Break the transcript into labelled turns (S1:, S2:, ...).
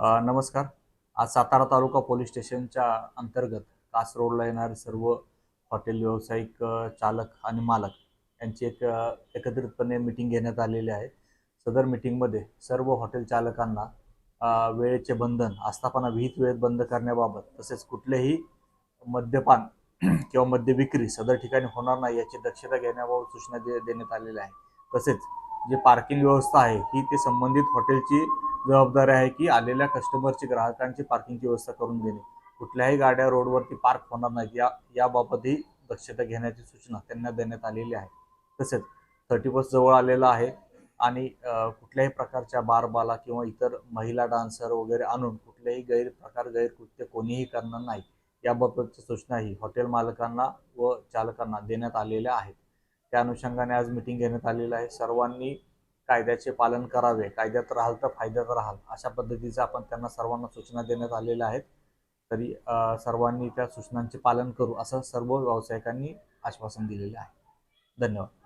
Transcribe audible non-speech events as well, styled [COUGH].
S1: नमस्कार. आज सातारा तालुका पोलीस स्टेशनच्या अंतर्गत कास रोडला येणारे सर्व हॉटेल व्यावसायिक चालक आणि मालक यांची एक एकत्रितपणे मिटिंग घेण्यात आलेली आहे. सदर मिटिंगमध्ये सर्व हॉटेल चालकांना वेळेचे बंधन आस्थापना विहित वेळेत बंद करण्याबाबत तसेच कुठलेही मद्यपान [CLEARS THROAT] किंवा मद्य विक्री सदर ठिकाणी होणार नाही याची दक्षता घेण्याबाबत सूचना दे देण्यात आलेल्या आहे तसेच जे पार्किंग व्यवस्था आहे ही ते संबंधित हॉटेलची जबाबदारी आहे की आलेल्या कस्टमरची ग्राहकांची पार्किंगची व्यवस्था करून देणे. कुठल्याही गाड्या रोडवरती पार्क होणार नाहीत. या याबाबतही दक्षता घेण्याची सूचना त्यांना देण्यात आलेली आहे. तसेच थर्टी फर्स्ट जवळ आलेला आहे आणि कुठल्याही प्रकारच्या बारबाला किंवा इतर महिला डान्सर वगैरे आणून कुठलेही गैरप्रकार गैरकृत्य कोणीही करणार नाही. याबाबतच्या सूचनाही हॉटेल मालकांना व चालकांना देण्यात आलेल्या आहेत. त्या अनुषंगाने आज मिटिंग घेण्यात आलेलं आहे. सर्वांनी कायद्याचे पालन करावे कायद्यात राहाल तर फायद्यात राहाल अशा पद्धतीचं आपण त्यांना सर्वांना सूचना देण्यात आलेल्या आहेत. तरी सर्वांनी त्या सूचनांचे पालन करू असं सर्व व्यावसायिकांनी आश्वासन दिलेले आहे. धन्यवाद.